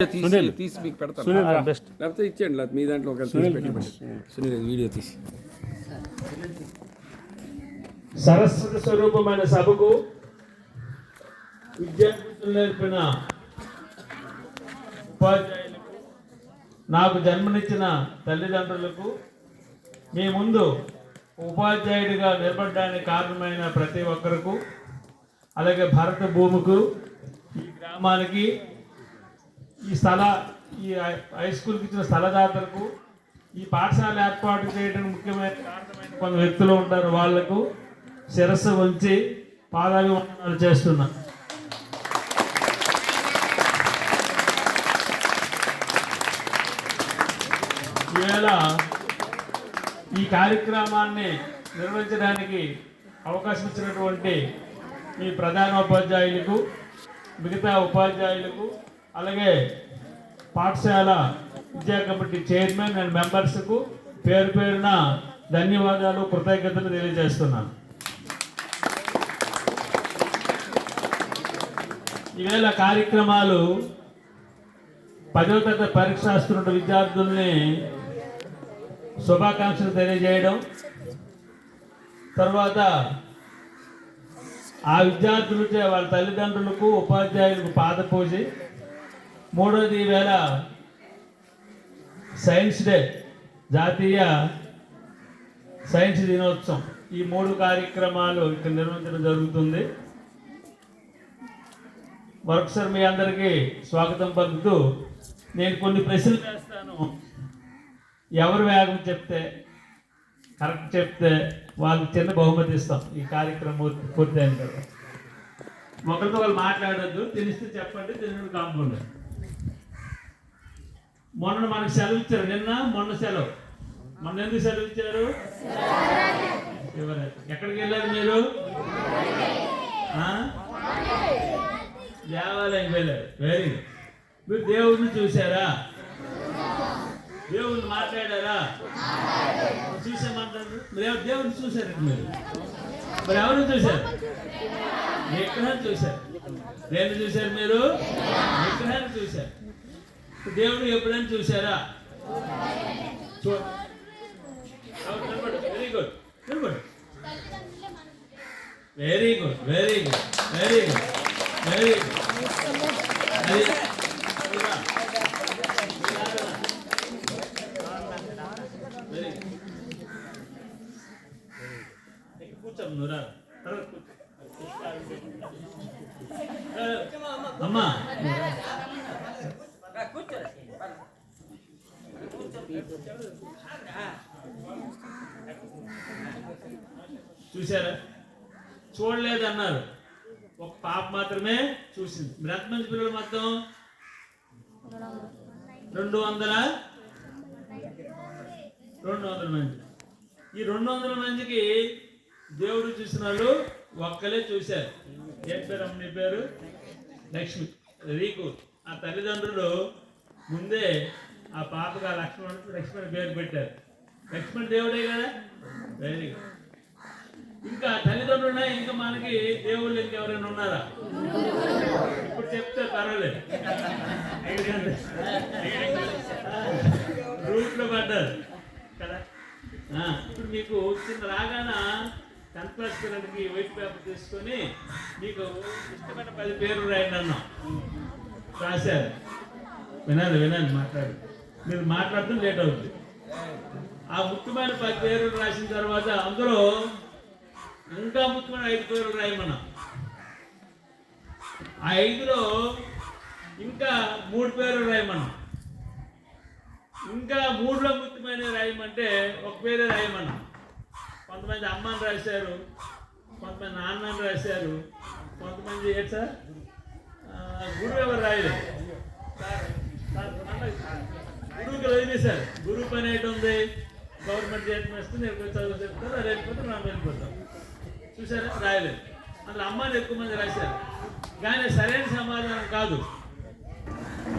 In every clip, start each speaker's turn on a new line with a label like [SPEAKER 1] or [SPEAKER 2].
[SPEAKER 1] తీసి మీకు పెడతాను. లేకపోతే ఇచ్చేయండి మీ దాంట్లో ఒక. సునీల్ వీడియో తీసి.
[SPEAKER 2] సరస్వతి స్వరూపమైన సభకు విద్యార్థులు నేర్పిన ఉపాధ్యాయులకు నాకు జన్మనిచ్చిన తల్లిదండ్రులకు మీ ముందు ఉపాధ్యాయుడిగా నిలబడడానికి కారణమైన ప్రతి ఒక్కరకు అలాగే భారత భూమికు ఈ గ్రామానికి ఈ స్థల ఈ హై- హై స్కూల్కి ఇచ్చిన స్థలదాతలకు ఈ పాఠశాల ఏర్పాటు చేయడానికి ముఖ్యమైన కారణమైన కొంత వ్యక్తులు ఉంటారు. వాళ్ళకు శిరస్సు వంచి పాదాభివందనాలు చేస్తున్నా. ఈవేళ ఈ కార్యక్రమాన్ని నిర్వహించడానికి అవకాశం ఇచ్చినటువంటి మీ ప్రధాన ఉపాధ్యాయులకు మిగతా ఉపాధ్యాయులకు అలాగే పాఠశాల విద్యా కమిటీ చైర్మన్ అండ్ మెంబర్స్కు పేరు పేరున ధన్యవాదాలు కృతజ్ఞతలు తెలియజేస్తున్నాను. ఈవేళ కార్యక్రమాలు పదో తరగతి పరీక్ష రాస్తున్న విద్యార్థుల్ని శుభాకాంక్షలు తెలియజేయడం. తర్వాత ఆ విద్యార్థులు వాళ్ళ తల్లిదండ్రులకు ఉపాధ్యాయులకు పాదపూజి. మూడోది వేళ సైన్స్ డే జాతీయ సైన్స్ దినోత్సవం. ఈ మూడు కార్యక్రమాలు ఇక్కడ నిర్వహించడం జరుగుతుంది. వర్క్సర్ మీ అందరికీ స్వాగతం పలుకుతూ నేను కొన్ని ప్రశ్నలు వేస్తాను. ఎవరు వేగం చెప్తే కరెక్ట్ చెప్తే వాళ్ళకి చిన్న బహుమతి ఇస్తాం. ఈ కార్యక్రమం పూర్తయిన తర్వాత. ఒకరితో వాళ్ళు మాట్లాడొద్దు. తెలిస్తే చెప్పండి తెలియదు కాంపౌండ్ మొన్న మనకు సెలవు ఇచ్చారు. నిన్న మొన్న సెలవు. మొన్న ఎందుకు సెలవు ఇచ్చారు? ఎక్కడికి వెళ్ళారు మీరు? దేవాలయం వెళ్ళారు. వెరీ గుడ్ మీరు దేవుడిని చూసారా దేవుడిని మాట్లాడారా? చూసామంటారు. మరి దేవుడిని చూసారు మీరు? మరి ఎవరు చూశారు? విగ్రహం చూశారు. దేన్ని చూశారు మీరు? విగ్రహాన్ని చూశారు. దేవుడు ఎప్పుడైనా చూసారా వెరీ గుడ్ నిలబడు very good very good very good very good అది చూడరా. వెరీ గుడ్ ఇక్కడ కూర్చోమ్మ, నువ్వు రా. తర్వాత కూర్చో. అమ్మా చూసారా చూడలేదు అన్నారు ఒక పాప మాత్రమే చూసింది. మీరు ఎంతమంది పిల్లలు మొత్తం? రెండు వందల? రెండు వందల మంది. ఈ రెండు వందల మందికి దేవుడు చూసిన వాళ్ళు ఒక్కలే చూశారు. ఏం పేరు అమ్మ నీ పేరు? లక్ష్మి. రీకు. ఆ తల్లిదండ్రులు ముందే ఆ పాపకు ఆ లక్ష్మణ్ లక్ష్మణ పేరు పెట్టారు. లక్ష్మణ దేవుడే కదా? వెరీ గుడ్ ఇంకా తల్లిదండ్రులు ఉన్నాయి ఇంకా మనకి దేవుళ్ళు ఇంకెవరైనా ఉన్నారా? ఇప్పుడు చెప్తే పర్వాలేదు. రూట్లో పడ్డారు. కదా? ఇప్పుడు మీకు చిన్న రాగాన టెన్త్ క్లాస్ పిల్లలకి వైట్ పేపర్ తీసుకొని మీకు ఇష్టమైన పది పేర్లు రాయండి అన్నాం. రాశారు. వినాలి వినాలి మాట్లాడు. మీరు మాట్లాడుతూ లేట్ అవుతుంది ఆ ముఖ్యమైన పది పేర్లు రాసిన తర్వాత అందులో ఇంకా ముఖ్యమైన ఐదు పేర్లు రాయమన్నా ఆ ఐదులో ఇంకా మూడు పేర్లు రాయమన్నా ఇంకా మూడులో ముఖ్యమైన రాయమంటే ఒక పేరే రాయమన్నా కొంతమంది అమ్మని రాశారు కొంతమంది నాన్నని రాశారు కొంతమంది ఏంటి సార్? గురువు ఎవరు రాయలేదు? సార్, సార్, గురువుకి వదిలేశారు గురువు పని ఏంటి ఉంది? గవర్నమెంట్ జీతం ఇస్తే నేను పోయి చదువు చెప్తారు అది వెళ్ళిపోతే మనం వెళ్ళిపోతాం. చూసారా రాయలేదు. అందులో అమ్మాయిలు ఎక్కువ మంది రాశారు. కానీ సరైన సమాధానం కాదు.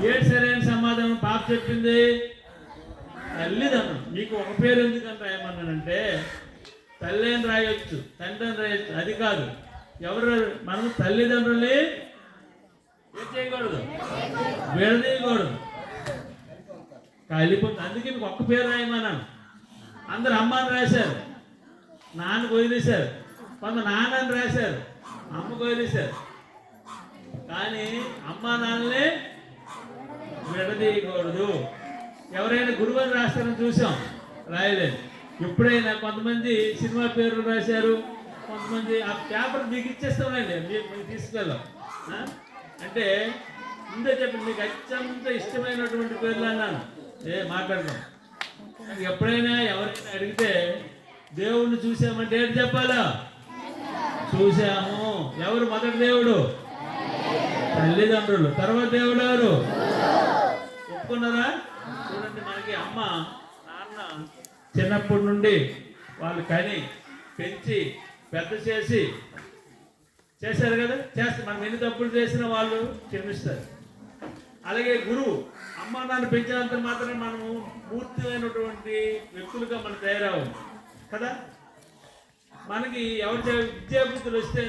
[SPEAKER 2] ఏడు సరైన సమాధానం? పాప చెప్పింది. తల్లిదండ్రులు మీకు ఒక పేరు ఎందుకని రాయమన్నానంటే తల్లి అని రాయొచ్చు తండ్రి అని రాయొచ్చు అది కాదు. ఎవరు? మనం తల్లిదండ్రుల్ని ఏం చేయకూడదు? విడదీయకూడదు కలిపోతుంది అందుకే మీకు ఒక్క పేరు రాయమన్నాను. అందరు అమ్మ అని రాశారు నాన్న వదిలేశారు కొంత నాన్న అని రాశారు అమ్మ వదిలేశారు కానీ అమ్మ నాన్నని విడదీయకూడదు. ఎవరైనా గురువు అని రాస్తారని చూసాం రాయలేదు. ఎప్పుడైనా కొంతమంది సినిమా పేర్లు రాశారు కొంతమంది ఆ పేపర్ మీకు ఇచ్చేస్తామండి మీకు తీసుకెళ్ళాం. అంటే ముందే చెప్పి మీకు అత్యంత ఇష్టమైనటువంటి పేర్లు అన్నాను. ఏ మాట్లాడదాం. ఎప్పుడైనా ఎవరైనా అడిగితే దేవుణ్ణి చూసామంటే ఏంటి చెప్పాలా? చూసాము. ఎవరు? మొదటి దేవుడు? తల్లిదండ్రులు. తర్వాత దేవుడు ఎవరు? ఒప్పుకున్నారా? చూడండి మనకి అమ్మ నాన్న చిన్నప్పటి నుండి వాళ్ళు కని పెంచి పెద్ద చేసి చేశారు కదా? చేస్తారు మనం ఎన్ని తప్పులు చేసినా వాళ్ళు క్షమిస్తారు. అలాగే గురువు అమ్మ నాన్న పెంచినంత మాత్రమే మనము పూర్తిమైనటువంటి వ్యక్తులుగా మనం తయారవ్వం కదా? మనకి ఎవరి విద్యాబుద్ధులు వస్తే